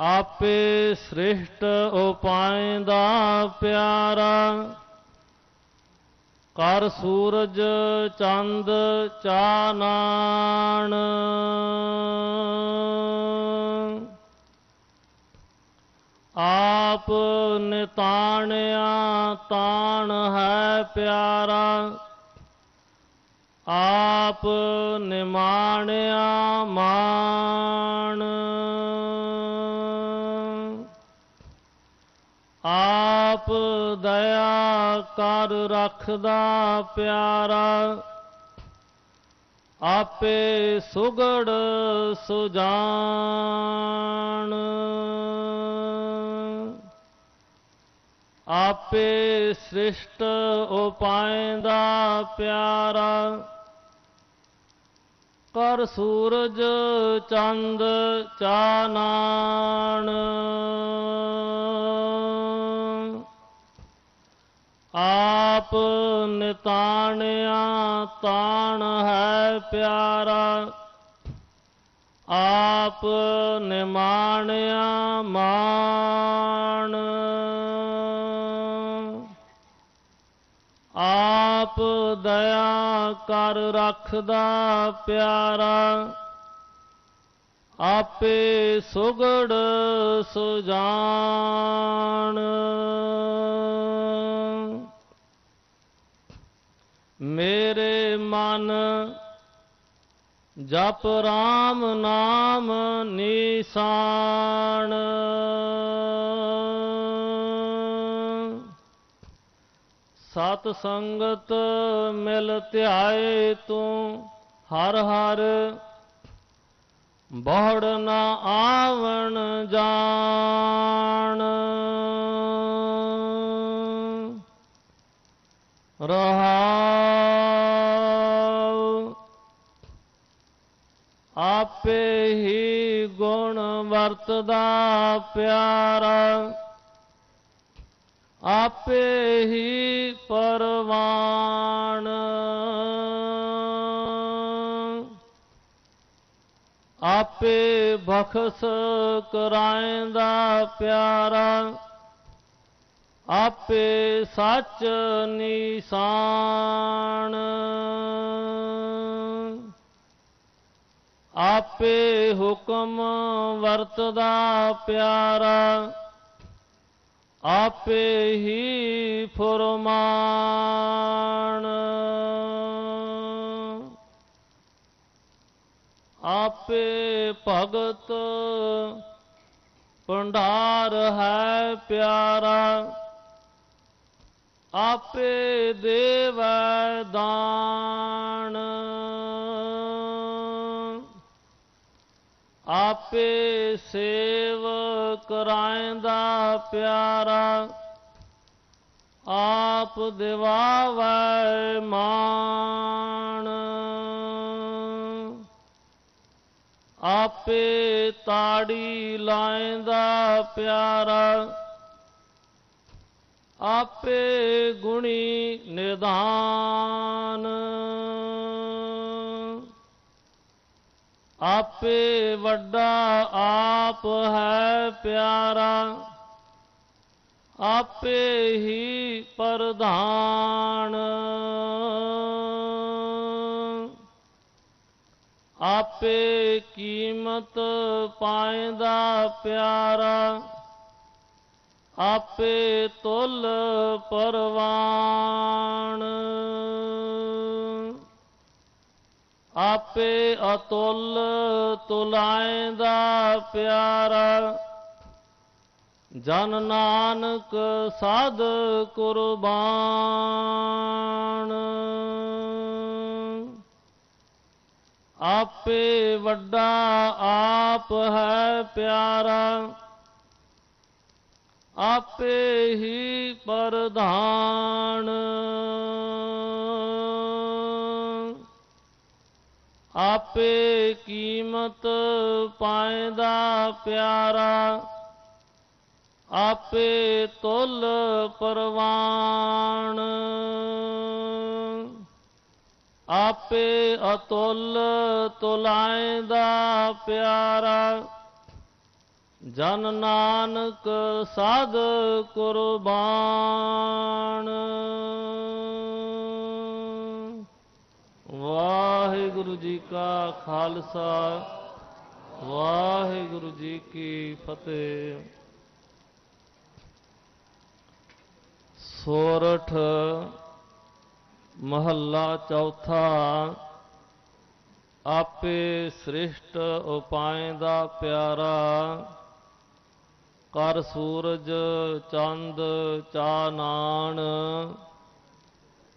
ਆਪੇ ਸ੍ਰਿਸ਼ਟ ਦਾ ਪਿਆਰਾ। ਕਰ ਸੂਰਜ ਚੰਦ ਚਾਨਣ ਆਪ ਨਿਤਾਣਿਆ ਤਾਣ ਹੈ ਪਿਆਰਾ। ਆਪ ਨਿਮਾਣਿਆ ਮਾਣ। ਆਪ ਦਇਆ ਕਰ ਰੱਖਦਾ ਪਿਆਰਾ। ਆਪੇ ਸੁਗੜ ਸੁਜਾਨ। ਆਪੇ ਸ੍ਰਿਸ਼ਟ ਉਪਾਇਂਦਾ ਪਿਆਰਾ। ਕਰ ਸੂਰਜ ਚੰਦ ਚਾਨਣ। ਆਪ ਨਿਤਾਣਿਆ ਤਾਣ ਹੈ ਪਿਆਰਾ, ਆਪ ਨਿਮਾਣਿਆ ਮਾਣ। ਆਪ ਦਇਆ ਕਰ ਰੱਖਦਾ ਪਿਆਰਾ, ਆਪੇ ਸੁਗੜ ਸੁਜਾਨ ਮੇਰੇ ਮਨ ਜਪ ਰਾਮ ਨਾਮ ਨਿਸ਼ਾਨ। ਸਤ ਸੰਗਤ ਮਿਲ ਧਿਆਏ ਤੂੰ ਹਰ ਹਰ, ਬਹੁੜ ਨਾ ਆਵਣ ਜਾਣ। ਰਹਾਉ ਆਪੇ ਹੀ ਗੁਣ ਵਰਤਦਾ ਪਿਆਰਾ। ਆਪੇ ਹੀ ਪਰਵਾਨ। ਆਪੇ ਬਖਸ ਕਰਾਇਂਦਾ ਪਿਆਰਾ। ਆਪੇ ਸੱਚ ਨਿਸ਼ਾਨ। ਆਪੇ ਹੁਕਮ ਵਰਤਦਾ ਪਿਆਰਾ, ਆਪੇ ਹੀ ਫਰਮਾਨ। ਆਪੇ ਭਗਤ ਭੰਡਾਰ ਹੈ ਪਿਆਰਾ, ਆਪੇ ਦੇਵੈ ਦਾਨ। ਆਪੇ ਸੇਵ ਕਰਾਇਂਦਾ ਪਿਆਰਾ ਆਪ ਦਿਵਾਵੈ ਮਾਣ। ਆਪੇ ਤਾੜੀ ਲਾਇਂਦਾ ਪਿਆਰਾ ਆਪੇ ਗੁਣੀ ਨਿਦਾਨ ਆਪੇ ਵੱਡਾ ਆਪ ਹੈ ਪਿਆਰਾ, ਆਪੇ ਹੀ ਪ੍ਰਧਾਨ। ਆਪੇ ਕੀਮਤ ਪਾਇਂਦਾ ਪਿਆਰਾ, ਆਪੇ ਤੁਲ ਪਰਵਾਨ। ਆਪੇ ਅਤੁੱਲ ਦਾ ਪਿਆਰਾ। ਜਨ ਨਾਨਕ ਸਾਧ ਕੁਰਬਾਨ। ਆਪੇ ਵੱਡਾ ਆਪ ਹੈ ਪਿਆਰਾ। ਆਪੇ ਹੀ ਪ੍ਰਧਾਨ। ਆਪੇ ਕੀਮਤ ਪਾਇਦਾ ਪਿਆਰਾ, ਆਪੇ ਤੁਲ ਪਰਵਾਨ। ਆਪੇ ਅਤੁੱਲ ਤੁਲਾਇਦਾ ਪਿਆਰਾ, ਜਨ ਨਾਨਕ ਸਾਧ ਕੁਰਬਾਨ। ਵਾਹਿਗੁਰੂ ਜੀ ਕਾ ਖਾਲਸਾ, ਵਾਹਿਗੁਰੂ ਜੀ ਕੀ ਫਤਿਹ। ਸੋਰਠ ਮਹੱਲਾ ਚੌਥਾ, ਆਪੇ ਸ੍ਰਿਸ਼ਟ ਉਪਾਏ ਦਾ ਪਿਆਰਾ, ਕਰ ਸੂਰਜ ਚੰਦ ਚਾਨਾਨ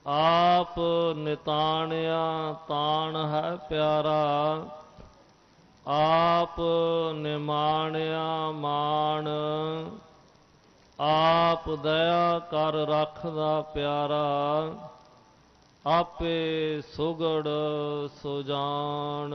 ਆਪ ਨਿਤਾਣਿਆ ਤਾਣ ਹੈ ਪਿਆਰਾ, ਆਪ ਨਿਮਾਣਿਆ ਮਾਣ, ਆਪ ਦਇਆ ਕਰ ਰੱਖਦਾ ਪਿਆਰਾ, ਆਪੇ ਸੁਗੜ ਸੁਜਾਨ